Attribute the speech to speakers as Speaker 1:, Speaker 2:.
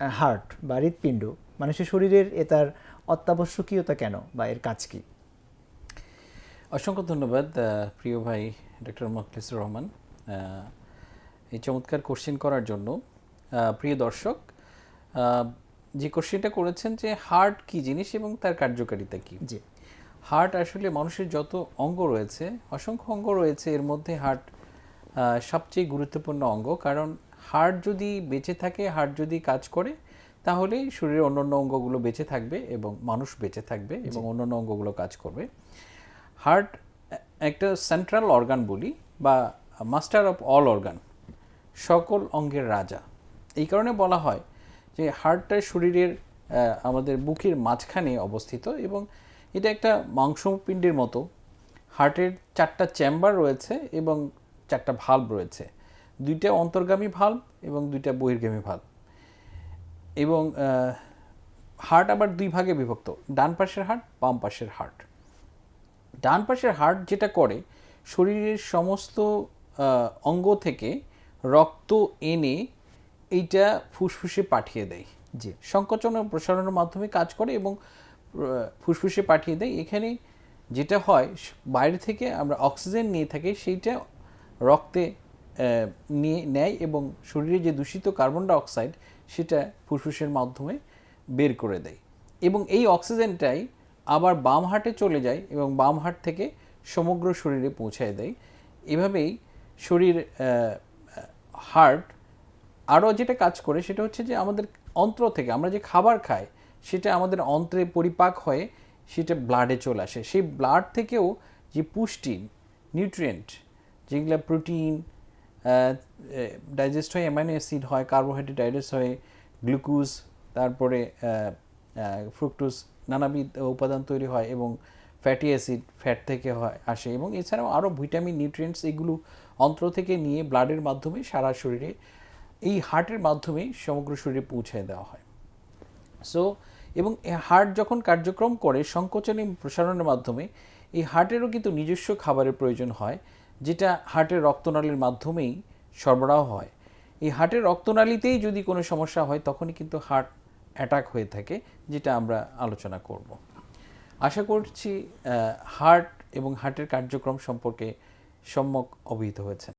Speaker 1: Heart বা হৃৎপিণ্ড মানুষের শরীরের এ তার অত্যাবশ্যকীয়তা কেন বা এর কাজ কি?
Speaker 2: অসংখ্য ধন্যবাদ প্রিয় ভাই ডক্টর মখলিসুর রহমান। এই চমৎকার কোশ্চেন করার জন্য। প্রিয় দর্শক যে কোশ্চেনটা করেছেন যে হার্ট কি জিনিস এবং তার কার্যকারিতা কি?
Speaker 1: জি।
Speaker 2: হার্ট আসলে মানুষের যত অঙ্গ রয়েছে অসংখ্য অঙ্গ রয়েছে এর মধ্যে হার্ট সবচেয়ে গুরুত্বপূর্ণ অঙ্গ। কারণ হার্ট যদি বেঁচে থাকে হার্ট যদি কাজ করে তাহলে শরীরের অন্যান্য অঙ্গগুলো বেঁচে থাকবে এবং মানুষ বেঁচে থাকবে এবং অন্যান্য অঙ্গগুলো কাজ করবে। হার্ট একটা সেন্ট্রাল অর্গান বলি বা মাস্টার অফ অল অর্গান সকল অঙ্গের রাজা। এই কারণে বলা হয় যে হার্টটা শরীরের আমাদের বুকের মাঝখানে অবস্থিত এবং এটা একটা মাংসপিণ্ডের মতো। হার্টের চারটা চেম্বার রয়েছে এবং চারটা ভাল্ব রয়েছে। দুইটা অন্তর্গামী ভাল্ব এবং দুইটা বহির্গামী ভাল্ব এবং হার্ট আবার দুই ভাগে বিভক্ত, ডান পাশের হার্ট, বাম পাশের হার্ট। ডান পাশের হার্ট যেটা করে, শরীরের সমস্ত অঙ্গ থেকে রক্ত এনে এইটা ফুসফুসে পাঠিয়ে দেয়।
Speaker 1: জি,
Speaker 2: সংকোচন ও প্রসারণের মাধ্যমে কাজ করে এবং ফুসফুসে পাঠিয়ে দেয়। এখানে যেটা হয়, বাইরে থেকে আমরা অক্সিজেন নিয়ে থাকি, সেইটা রক্তে নিয়ে নেয় এবং শরীরে যে দূষিত কার্বন ডাইঅক্সাইড, সেটা ফুসফুসের মাধ্যমে বের করে দেয়। এবং এই অক্সিজেনটাই আবার বাম হার্টে চলে যায় এবং বাম হার্ট থেকে সমগ্র শরীরে পৌঁছায় দেয়। এভাবেই শরীর হার্ট আরও যেটা কাজ করে, সেটা হচ্ছে যে আমাদের অন্ত্র থেকে আমরা যে খাবার খাই, সেটা আমাদের অন্ত্রে পরিপাক হয়ে সেটা ব্লাডে চলে আসে। সেই ব্লাড থেকেও যে পুষ্টি নিউট্রিয়েন্ট যেগুলো প্রোটিন ডাইজেস্ট হয়ে অ্যামাইনো অ্যাসিড হয় কার্বোহাইড্রেট ডাইজেস্ট হয়ে গ্লুকোজ তারপরে ফ্রুক্টোজ নানাবিধ উপাদান তৈরি হয় এবং ফ্যাটি অ্যাসিড ফ্যাট থেকে হয়, আসে এবং এছাড়াও আরও ভিটামিন নিউট্রিয়েন্টস এগুলো অন্ত্র থেকে নিয়ে ব্লাডের মাধ্যমে সারা শরীরে, এই হার্টের মাধ্যমে সমগ্র শরীরে পৌঁছায় দেওয়া হয়। সো এবং হার্ট যখন কার্যক্রম করে, সংকোচন এবং প্রসারণের মাধ্যমে, এই হার্টেরও কিন্তু নিজস্ব খাবারের প্রয়োজন হয়। যেটা হার্টের রক্তনালীর মাধ্যমেই সরবরাহ হয়। এই হার্টের রক্তনালীতেই যদি কোনো সমস্যা হয়, তখনই কিন্তু হার্ট অ্যাটাক হয়ে থাকে, যেটা আমরা আলোচনা করব। আশা করছি হার্ট এবং হার্টের কার্যক্রম সম্পর্কে সম্যক অবহিত হয়েছেন।